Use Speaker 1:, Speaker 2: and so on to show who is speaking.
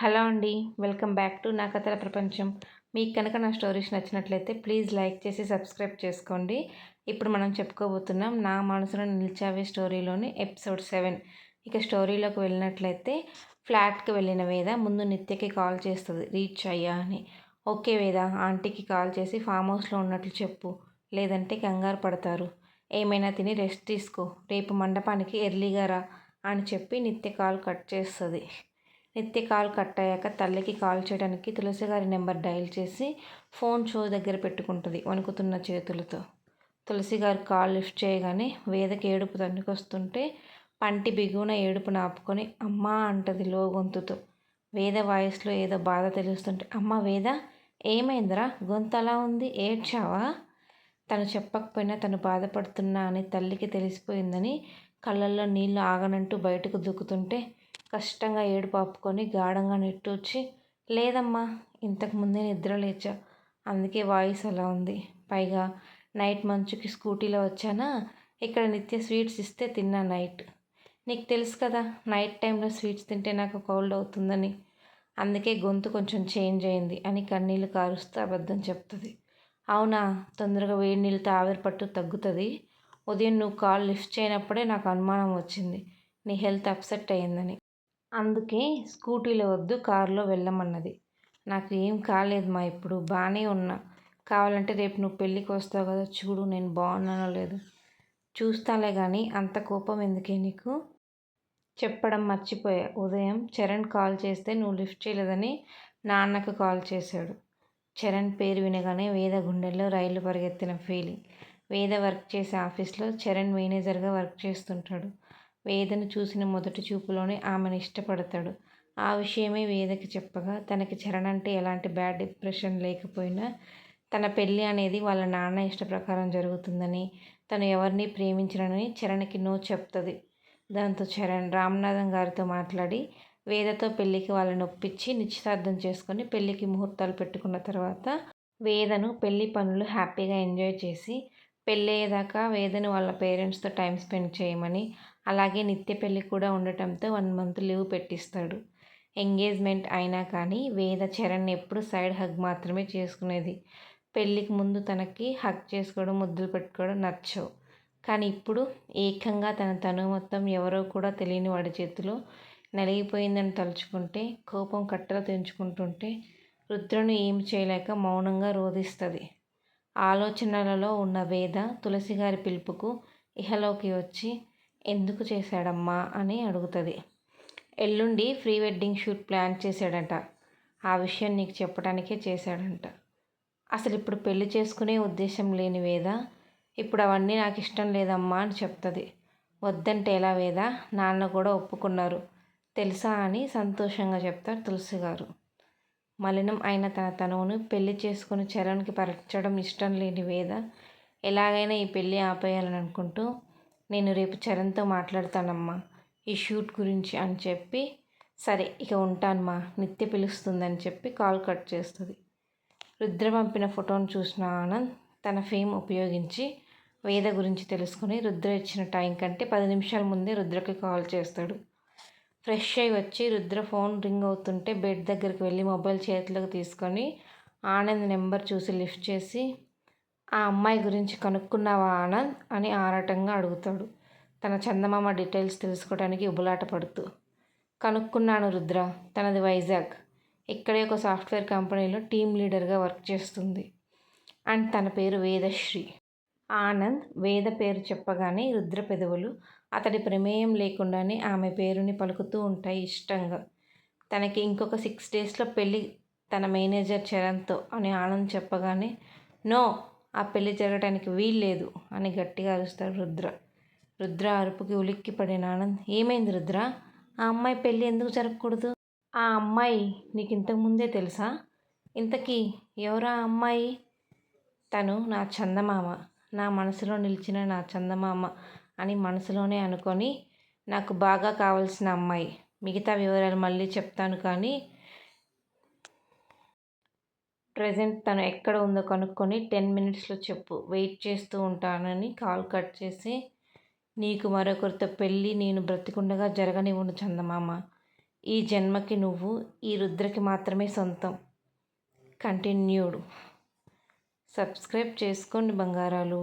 Speaker 1: Hello అండి welcome back to నా కథల ప్రపంచం. మీకు కనుక నా స్టోరీస్ నచ్చినట్లయితే ప్లీజ్ లైక్ చేసి సబ్స్క్రైబ్ చేసుకోండి. ఇప్పుడు మనం చెప్పుకోబోతున్నాం నా మనసులో నిలిచావే స్టోరీలోని ఎపిసోడ్ సెవెన్. ఇక స్టోరీలోకి వెళ్ళినట్లయితే ఫ్లాట్కి వెళ్ళిన వేద ముందు నిత్యకి కాల్ చేస్తుంది రీచ్ అయ్యా అని. ఓకే వేద ఆంటీకి కాల్ చేసి ఫామ్ హౌస్లో ఉన్నట్లు చెప్పు లేదంటే కంగారు పడతారు. ఏమైనా తిని రెస్ట్ తీసుకో రేపు మండపానికి ఎర్లీగా రా అని చెప్పి నిత్య కాల్ కట్ చేస్తుంది. నిత్య కాల్ కట్ అయ్యాక తల్లికి కాల్ చేయడానికి తులసి గారి నెంబర్ డయల్ చేసి ఫోన్ షో దగ్గర పెట్టుకుంటుంది వణుకుతున్న చేతులతో. తులసి గారు కాల్ లిఫ్ట్ చేయగానే వేదకి ఏడుపు తన్నుకొస్తుంటే పంటి బిగున ఏడుపు నాపుకొని అమ్మా అంటది లో గొంతుతో. వేద వాయిస్లో ఏదో బాధ తెలుస్తుంటే అమ్మ వేద ఏమైందిరా? గొంతు అలా ఉంది ఏడ్చావా? తను చెప్పకపోయినా తను బాధపడుతున్నా అని తల్లికి తెలిసిపోయిందని కళ్ళల్లో నీళ్ళు ఆగనంటూ బయటకు దుక్కుతుంటే కష్టంగా ఏడుపు ఆపుకొని గాఢంగా నిట్టూర్చి లేదమ్మా ఇంతకుముందే నిద్ర లేచా. అందుకే వాయిస్ అలా ఉంది. పైగా నైట్ మంచుకి స్కూటీలో వచ్చానా? ఇక్కడ నిత్య స్వీట్స్ ఇస్తే తిన్నా నైట్. నీకు తెలుసు కదా నైట్ టైంలో స్వీట్స్ తింటే నాకు కోల్డ్ అవుతుందని. అందుకే గొంతు కొంచెం చేంజ్ అయింది అని కన్నీళ్ళు కారుస్తూ అబద్ధం చెప్తుంది. అవునా తొందరగా వేడి నీళ్ళతో ఆవిరి పట్టు తగ్గుతుంది. ఉదయం నువ్వు కాల్ లిఫ్ట్ చేయనప్పుడే నాకు అనుమానం వచ్చింది. నీ హెల్త్ అప్సెట్ అయ్యిందని. అందుకే స్కూటీలో వద్దు కారులో వెళ్ళమన్నది. నాకు ఏం కాలేదు మా ఇప్పుడు బాగానే ఉన్నా. కావాలంటే రేపు నువ్వు పెళ్ళికి వస్తావు కదా చూడు నేను బాగున్నానో లేదు. చూస్తాలే కానీ అంత కోపం ఎందుకే నీకు? చెప్పడం మర్చిపోయా. ఉదయం చరణ్ కాల్ చేస్తే నువ్వు లిఫ్ట్ చేయలేదని నాన్నకు కాల్ చేశాడు. చరణ్ పేరు వినగానే వేద గుండెల్లో రైలు పరిగెత్తిన ఫీలింగ్. వేద వర్క్ చేసే ఆఫీస్లో చరణ్ మేనేజర్గా వర్క్ చేస్తుంటాడు. వేదను చూసిన మొదటి చూపులోనే ఆమెను ఇష్టపడతాడు. ఆ విషయమే వేదకి చెప్పగా తనకి చరణ్ అంటే ఎలాంటి బ్యాడ్ డిప్రెషన్ లేకపోయినా తన పెళ్ళి అనేది వాళ్ళ నాన్న ఇష్ట ప్రకారం జరుగుతుందని తను ఎవరిని ప్రేమించనని చరణ్కి నో చెప్తుంది. దాంతో చరణ్ రామనాథం గారితో మాట్లాడి వేదతో పెళ్ళికి వాళ్ళని ఒప్పించి నిశ్చితార్థం చేసుకొని పెళ్ళికి ముహూర్తాలు పెట్టుకున్న తర్వాత వేదను పెళ్ళి పనులు హ్యాపీగా ఎంజాయ్ చేసి పెళ్ళయ్యేదాకా వేదని వాళ్ళ పేరెంట్స్తో టైం స్పెండ్ చేయమని అలాగే నిత్య పెళ్ళి కూడా ఉండటంతో వన్ మంత్ లీవ్ పెట్టిస్తాడు. ఎంగేజ్మెంట్ అయినా కానీ వేద చరణ్ ఎప్పుడు సైడ్ హగ్ మాత్రమే చేసుకునేది. పెళ్ళికి ముందు తనకి హగ్ చేసుకోవడం ముద్దులు పెట్టుకోవడం నచ్చవు. కానీ ఇప్పుడు ఏకంగా తన తను మొత్తం ఎవరో కూడా తెలియని వాడి చేతిలో నలిగిపోయిందని తలుచుకుంటే కోపం కట్టలు తెంచుకుంటుంటే రుద్రను ఏమి చేయలేక మౌనంగా రోధిస్తుంది. ఆలోచనలలో ఉన్న వేద తులసి గారి పిలుపుకు ఇహలోకి వచ్చి ఎందుకు చేశాడమ్మా? అని అడుగుతుంది. ఎల్లుండి ప్రీ వెడ్డింగ్ షూట్ ప్లాన్ చేశాడట. ఆ విషయం నీకు చెప్పడానికే చేశాడంట. అసలు ఇప్పుడు పెళ్ళి చేసుకునే ఉద్దేశం లేని వేద ఇప్పుడు అవన్నీ నాకు ఇష్టం లేదమ్మా అని చెప్తుంది. వద్దంటే ఎలా వేద? నాన్న కూడా ఒప్పుకున్నారు. తెలుసా? అని సంతోషంగా చెప్తారు తులసి గారు మలినం అయిన తన తనువును పెళ్ళి చేసుకుని చరణ్కి పరచడం ఇష్టం లేని వేద ఎలాగైనా ఈ పెళ్ళి ఆపేయాలని అనుకుంటూ నేను రేపు చరణ్తో మాట్లాడతానమ్మా ఈ షూట్ గురించి అని చెప్పి సరే ఇక ఉంటానమ్మా నిత్య పిలుస్తుందని చెప్పి కాల్ కట్ చేస్తుంది. రుద్ర పంపిన ఫోటోను చూసిన ఆనంద్ తన ఫేమ్ ఉపయోగించి వేద గురించి తెలుసుకుని రుద్ర ఇచ్చిన టైం కంటే పది నిమిషాల ముందే రుద్రకి కాల్ చేస్తాడు. ఫ్రెష్ అయ్యి వచ్చి రుద్ర ఫోన్ రింగ్ అవుతుంటే బెడ్ దగ్గరికి వెళ్ళి మొబైల్ చేతిలోకి తీసుకొని ఆనంద్ నెంబర్ చూసి లిఫ్ట్ చేసి ఆ అమ్మాయి గురించి కనుక్కున్నావా ఆనంద్? అని ఆరాటంగా అడుగుతాడు. తన చందమామ డీటెయిల్స్ తెలుసుకోవడానికి ఉబులాట పడుతూ కనుక్కున్నాను రుద్ర తనది వైజాగ్. ఇక్కడే ఒక సాఫ్ట్వేర్ కంపెనీలో టీమ్ లీడర్గా వర్క్ చేస్తుంది. అండ్ తన పేరు వేదశ్రీ. ఆనంద్ వేద పేరు చెప్పగానే రుద్ర పెదవులు అతడి ప్రమేయం లేకుండానే ఆమె పేరుని పలుకుతూ ఉంటాయి ఇష్టంగా. తనకి ఇంకొక సిక్స్ డేస్లో పెళ్ళి తన మేనేజర్ చరణ్తో అని ఆనంద్ చెప్పగానే నో ఆ పెళ్ళి జరగడానికి వీల్లేదు అని గట్టిగా అరుస్తాడు రుద్ర. రుద్ర అరుపుకి ఉలిక్కి పడిన ఆనంద్ ఏమైంది రుద్ర? ఆ అమ్మాయి పెళ్ళి ఎందుకు జరగకూడదు? ఆ అమ్మాయి నీకు ఇంతకుముందే తెలుసా? ఇంతకీ ఎవరా అమ్మాయి? తను నా చందమామ. నా మనసులో నిలిచిన నా చందమామ. అని మనసులోనే అనుకొని నాకు బాగా కావాల్సిన అమ్మాయి. మిగతా వివరాలు మళ్ళీ చెప్తాను కానీ ప్రజెంట్ తను ఎక్కడ ఉందో కనుక్కొని టెన్ మినిట్స్లో చెప్పు. వెయిట్ చేస్తూ ఉంటానని కాల్ కట్ చేసి నీకు మరొకరితో పెళ్ళి నేను బ్రతికుండగా జరగనివ్వను చందమామ. ఈ జన్మకి నువ్వు ఈ రుద్రకి మాత్రమే సొంతం. కంటిన్యూడ్. సబ్స్క్రైబ్ చేసుకోండి బంగారాలు.